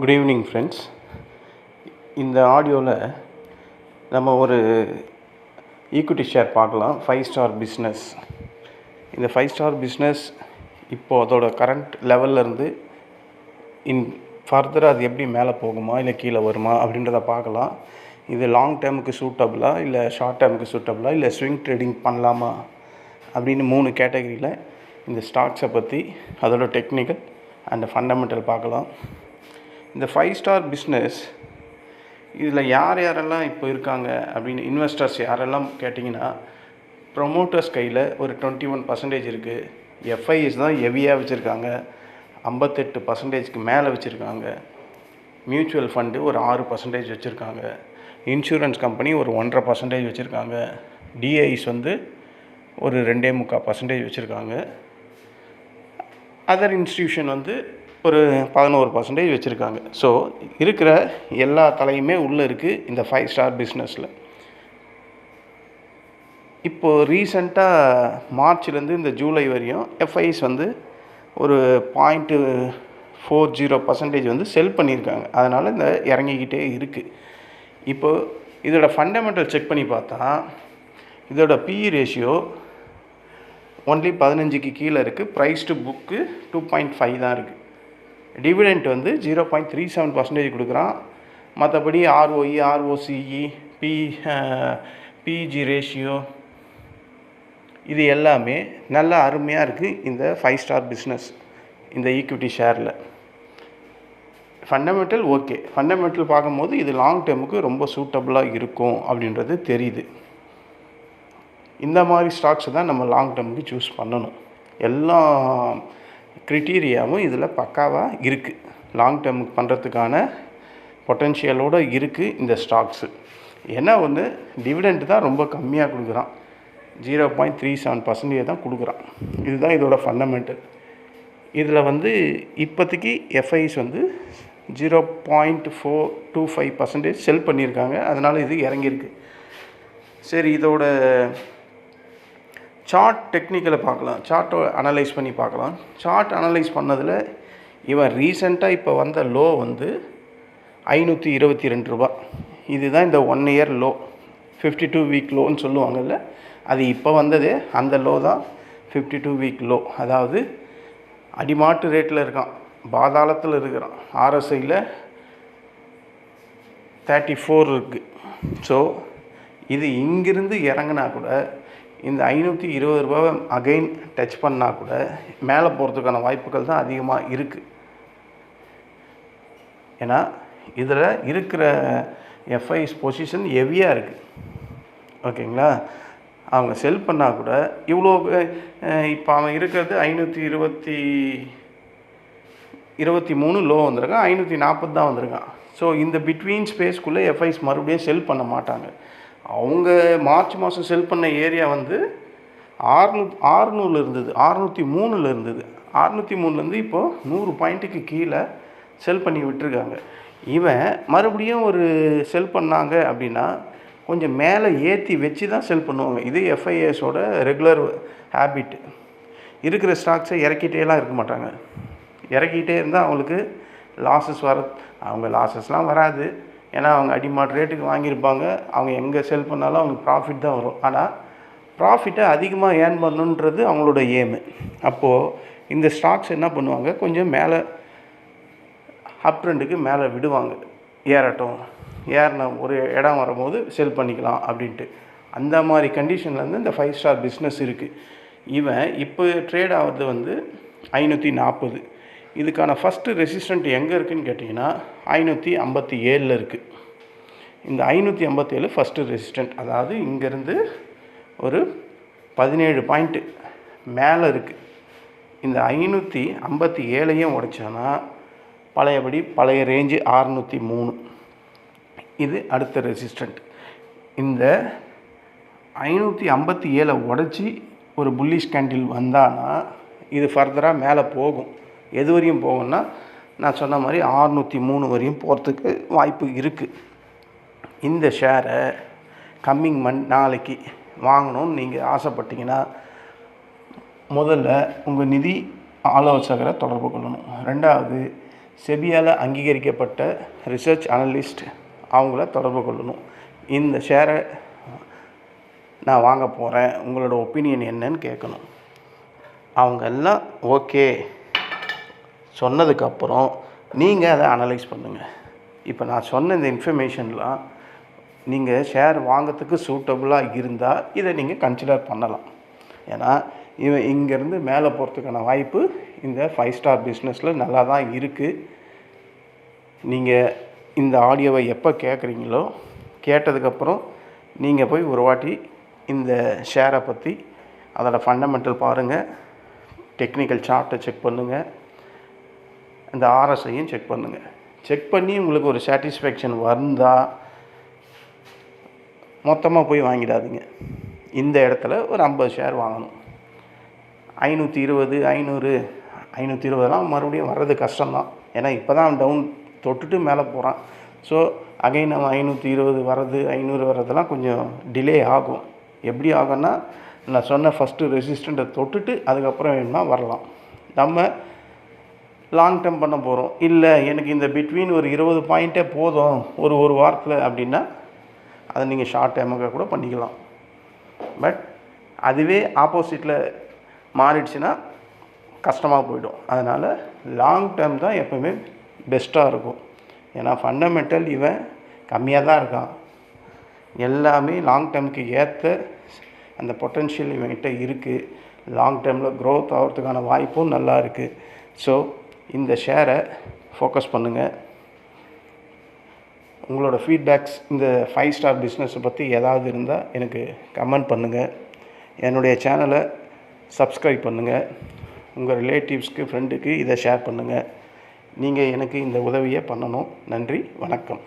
Good evening friends இந்த ஆடியோவில் நம்ம ஒரு ஈக்விட்டி ஷேர் பார்க்கலாம். ஃபைவ் ஸ்டார் பிஸ்னஸ் இந்த ஃபைவ் ஸ்டார் பிஸ்னஸ் இப்போது அதோட கரண்ட் லெவல்லேருந்து இன் ஃபர்தராக அது எப்படி மேலே போகுமா இல்லை கீழே வருமா அப்படின்றத பார்க்கலாம். இது லாங் டேர்முக்கு சூட்டபுளா இல்லை ஷார்ட் டேர்முக்கு சூட்டபுளா இல்லை ஸ்விங் ட்ரேடிங் பண்ணலாமா அப்படின்னு மூணு கேட்டகரியில் இந்த ஸ்டாக்ஸை பற்றி அதோட டெக்னிக்கல் அண்ட் ஃபண்டமெண்டல் பார்க்கலாம். இந்த ஃபைவ் ஸ்டார் பிஸ்னஸ் இதில் யார் யாரெல்லாம் இப்போ இருக்காங்க அப்படின்னு இன்வெஸ்டர்ஸ் யாரெல்லாம் கேட்டிங்கன்னா ப்ரொமோட்டர்ஸ் கையில் ஒரு டுவெண்ட்டி ஒன் பர்சன்டேஜ் இருக்குது எஃப்ஐஎஸ் தான் ஹெவியாக வச்சுருக்காங்க. ஐம்பத்தெட்டு பர்சன்டேஜ்க்கு மேலே வச்சுருக்காங்க. மியூச்சுவல் ஃபண்டு ஒரு ஆறு பர்சன்டேஜ் வச்சுருக்காங்க. இன்சூரன்ஸ் கம்பெனி ஒரு ஒன்றரை பர்சன்டேஜ் வச்சுருக்காங்க. டிஐஸ் வந்து ஒரு ரெண்டே முக்கால் பர்சன்டேஜ் வச்சுருக்காங்க. அதர் இன்ஸ்டியூஷன் வந்து ஒரு பதினோரு பர்சன்டேஜ் வச்சுருக்காங்க. ஸோ இருக்கிற எல்லா தலையுமே உள்ளே இருக்குது இந்த ஃபைவ் ஸ்டார் பிஸ்னஸில் இப்போது ரீசண்டாக மார்ச்லேருந்து இந்த ஜூலை வரையும் எஃப்ஐஸ் வந்து ஒரு பாயிண்ட்டு ஃபோர் ஜீரோ பர்சன்டேஜ் வந்து செல் பண்ணியிருக்காங்க. அதனால் இந்த இறங்கிக்கிட்டே இருக்குது இப்போது இதோட ஃபண்டமெண்டல் செக் பண்ணி பார்த்தா இதோட பிஇ ரேஷியோ ஒன்லி பதினஞ்சுக்கு கீழே இருக்குது price to book two point five தான் இருக்குது டிவிடெண்ட் வந்து zero point three seven percentage கொடுக்குறான். மற்றபடி ROE ROCE P PEG ratio இது எல்லாமே நல்லா அருமையாக இருக்குது இந்த ஃபைவ் ஸ்டார் பிஸ்னஸ் இந்த ஈக்விட்டி ஷேரில் ஃபண்டமெண்டல் ஓகே ஃபண்டமெண்டல் பார்க்கும்போது இது லாங் டேர்முக்கு ரொம்ப சூட்டபுளாக இருக்கும் அப்படின்றது தெரியுது. இந்த மாதிரி ஸ்டாக்ஸை தான் நம்ம லாங் டேர்முக்கு சூஸ் பண்ணணும். எல்லாம் க்ரிட்டீரியாவும் இதில் பக்காவாக இருக்குது லாங் டேர்முக்கு பண்ணுறதுக்கான பொட்டென்ஷியலோடு இருக்குது இந்த ஸ்டாக்ஸு ஏன்னா ஒன்று டிவிடெண்ட் தான் ரொம்ப கம்மியாக கொடுக்குறான். Zero point three seven percentage தான் கொடுக்குறான். இதுதான் இதோட ஃபண்டமெண்டல் இதில் வந்து இப்போதைக்கு எஃப்ஐஸ் வந்து zero point four two five percentage sell பண்ணியிருக்காங்க. அதனால் இது இறங்கியிருக்கு. சரி இதோட சார்ட் டெக்னிக்கலை பார்க்கலாம். சார்ட்டை அனலைஸ் பண்ணி பார்க்கலாம். சார்ட் அனலைஸ் பண்ணதில் இவன் ரீசெண்டாக இப்போ வந்த லோ வந்து ஐநூற்றி இருபத்தி ரெண்டு ரூபா. இதுதான் இந்த one year low fifty two week லோன்னு சொல்லுவாங்கல்ல அது இப்போ வந்தது அந்த லோ தான். ஃபிஃப்டி டூ வீக் லோ அதாவது அடிமாட்டு ரேட்டில் இருக்கான். பாதாளத்தில் இருக்கிறான். ஆர்எஸ்ஐயில் தேர்ட்டி ஃபோர் இருக்குது ஸோ இது இங்கிருந்து இறங்கினா கூட இந்த ஐநூற்றி இருபது ரூபாவை அகைன் டச் பண்ணால் கூட மேலே போகிறதுக்கான வாய்ப்புகள் தான் அதிகமாக இருக்குது ஏன்னா இதில் இருக்கிற எஃப்ஐஸ் பொசிஷன் ஹெவியாக இருக்குது ஓகேங்களா? அவங்க செல் பண்ணால் கூட இவ்வளோ இப்போ அவன் இருக்கிறது ஐநூற்றி இருபத்தி இருபத்தி மூணு லோ வந்திருக்கான் ஐநூற்றி நாற்பது தான் வந்திருக்கான். ஸோ இந்த பிட்வீன் ஸ்பேஸ்க்குள்ளே எஃப்ஐஸ் மறுபடியும் செல் பண்ண மாட்டாங்க. அவங்க மார்ச் மாதம் செல் பண்ண ஏரியா வந்து ஆறுநூ ஆறுநூறில் இருந்தது. அறுநூற்றி மூணில் இருந்தது. அறுநூற்றி மூணுலேருந்து இப்போது நூறு பாயிண்ட்டுக்கு கீழே செல் பண்ணி விட்டுருக்காங்க. இவன் மறுபடியும் ஒரு செல் பண்ணாங்க அப்படின்னா கொஞ்சம் மேலே ஏற்றி வச்சு தான் செல் பண்ணுவாங்க. இது எஃப்ஐஎஸோட ரெகுலர் ஹேபிட் இருக்கிற ஸ்டாக்ஸை இறக்கிட்டேலாம் இருக்க மாட்டாங்க. இறக்கிட்டே இருந்தால் அவங்களுக்கு லாஸஸ் வர அவங்க லாஸஸ்லாம் வராது. ஏன்னா அவங்க அடிமாட் ரேட்டுக்கு வாங்கியிருப்பாங்க. அவங்க எங்கே செல் பண்ணாலும் அவங்களுக்கு ப்ராஃபிட் தான் வரும். ஆனால் ப்ராஃபிட்டை அதிகமாக ஏர்ன் பண்ணணுன்றது அவங்களோட ஏமு அப்போது இந்த ஸ்டாக்ஸ் என்ன பண்ணுவாங்க? கொஞ்சம் மேலே அப் ட்ரெண்டுக்கு மேலே விடுவாங்க. ஏறட்டும். ஏறின ஒரு இடம் வரும்போது செல் பண்ணிக்கலாம் அப்படின்ட்டு. அந்த மாதிரி கண்டிஷன்லேருந்து இந்த ஃபைவ் ஸ்டார் பிஸ்னஸ் இருக்குது இவன் இப்போ ட்ரேட் ஆகிறது வந்து ஐநூற்றி நாற்பது இதுக்கான ஃபஸ்ட்டு ரெசிஸ்டண்ட் எங்கே இருக்குதுன்னு கேட்டிங்கன்னா ஐநூற்றி ஐம்பத்தி ஏழில் இருக்குது இந்த ஐநூற்றி ஐம்பத்தேழு ஃபஸ்ட்டு ரெசிஸ்டண்ட் அதாவது இங்கேருந்து ஒரு பதினேழு பாயிண்ட்டு மேலே இருக்குது இந்த ஐநூற்றி ஐம்பத்தி ஏழையும் உடைச்சானா பழையபடி பழைய ரேஞ்சு ஆறுநூற்றி மூணு. இது அடுத்த ரெசிஸ்டண்ட் இந்த ஐநூற்றி ஐம்பத்தி ஏழை உடச்சி ஒரு புல்லிஷ் கேண்டில் வந்தானா இது ஃபர்தராக மேலே போகும். எது வரையும் போகும்னா நான் சொன்ன மாதிரி ஆறுநூற்றி மூணு வரையும் போகிறதுக்கு வாய்ப்பு இருக்குது இந்த ஷேரை கம்மிங் மன் நாளைக்கு வாங்கணும்னு நீங்கள் ஆசைப்பட்டீங்கன்னா முதல்ல உங்கள் நிதி ஆலோசகரை தொடர்பு கொள்ளணும். ரெண்டாவது செபியால் அங்கீகரிக்கப்பட்ட ரிசர்ச் அனலிஸ்ட் அவங்கள தொடர்பு கொள்ளணும். இந்த ஷேரை நான் வாங்க போகிறேன் உங்களோட ஒப்பீனியன் என்னன்னு கேட்கணும். அவங்க எல்லாம் ஓகே சொன்னதுக்கப்புறம் நீங்கள் அதை அனலைஸ் பண்ணுங்கள் இப்போ நான் சொன்ன இந்த இன்ஃபர்மேஷன்லாம் நீங்கள் ஷேர் வாங்கிறதுக்கு சூட்டபுளாக இருந்தால் இதை நீங்கள் கன்சிடர் பண்ணலாம். ஏன்னா இவன் இங்கேருந்து மேலே போகிறதுக்கான வாய்ப்பு இந்த ஃபைவ் ஸ்டார் பிஸ்னஸில் நல்லா தான் இருக்குது நீங்கள் இந்த ஆடியோவை எப்போ கேட்குறீங்களோ கேட்டதுக்கப்புறம் நீங்கள் போய் ஒரு வாட்டி இந்த ஷேரை பற்றி அதோடய ஃபண்டமெண்டல் பாருங்கள் டெக்னிக்கல் சார்ட்டை செக் பண்ணுங்கள் இந்த ஆர்எஸ்ஐயும் செக் பண்ணுங்கள் செக் பண்ணி உங்களுக்கு ஒரு சாட்டிஸ்ஃபேக்ஷன் வந்தால் மொத்தமாக போய் வாங்கிடாதீங்க. இந்த இடத்துல ஒரு ஐம்பது ஷேர் வாங்கணும். ஐநூற்றி இருபது ஐநூறு ஐநூற்றி இருபதுலாம் மறுபடியும் வர்றது கஷ்டம்தான். ஏன்னா இப்போ தான் டவுன் தொட்டுட்டு மேலே போகிறான் ஸோ அகைன் நம்ம ஐநூற்றி இருபது வர்றது ஐநூறு வர்றதெல்லாம் கொஞ்சம் டிலே ஆகும். எப்படி ஆகும்னா நான் சொன்ன ஃபஸ்ட்டு ரெசிஸ்டண்ட்டை தொட்டுட்டு அதுக்கப்புறம் வேணும்னா வரலாம். நம்ம லாங் டேர்ம் பண்ண போகிறோம் இல்லை எனக்கு இந்த பிட்வீன் ஒரு இருபது பாயிண்ட்டே போதும் ஒரு ஒரு வாரத்தில் அப்படின்னா அதை நீங்கள் ஷார்ட் டைமுக்காக கூட பண்ணிக்கலாம். பட் அதுவே ஆப்போசிட்டில் மாறிடுச்சுன்னா கஷ்டமாக போயிடும். அதனால் லாங் டேர்ம் தான் எப்போவுமே பெஸ்ட்டாக இருக்கும். ஏன்னா ஃபண்டமெண்டல் இவன் கம்மியாக தான் இருக்கான். எல்லாமே லாங் டேர்முக்கு ஏற்ற அந்த பொட்டென்ஷியல் இவன்கிட்ட இருக்குது லாங் டேர்மில் க்ரோத் ஆகிறதுக்கான வாய்ப்பும் நல்லா இருக்குது ஸோ இந்த ஷேரை ஃபோக்கஸ் பண்ணுங்கள் உங்களோட ஃபீட்பேக்ஸ் இந்த ஃபைவ் ஸ்டார் பிஸ்னஸை பற்றி ஏதாவது இருந்தால் எனக்கு கமெண்ட் பண்ணுங்கள் என்னுடைய சேனலை சப்ஸ்கிரைப் பண்ணுங்கள் உங்கள் ரிலேட்டிவ்ஸ்க்கு ஃப்ரெண்டுக்கு இதை ஷேர் பண்ணுங்கள் நீங்கள் எனக்கு இந்த உதவியை பண்ணணும். நன்றி வணக்கம்.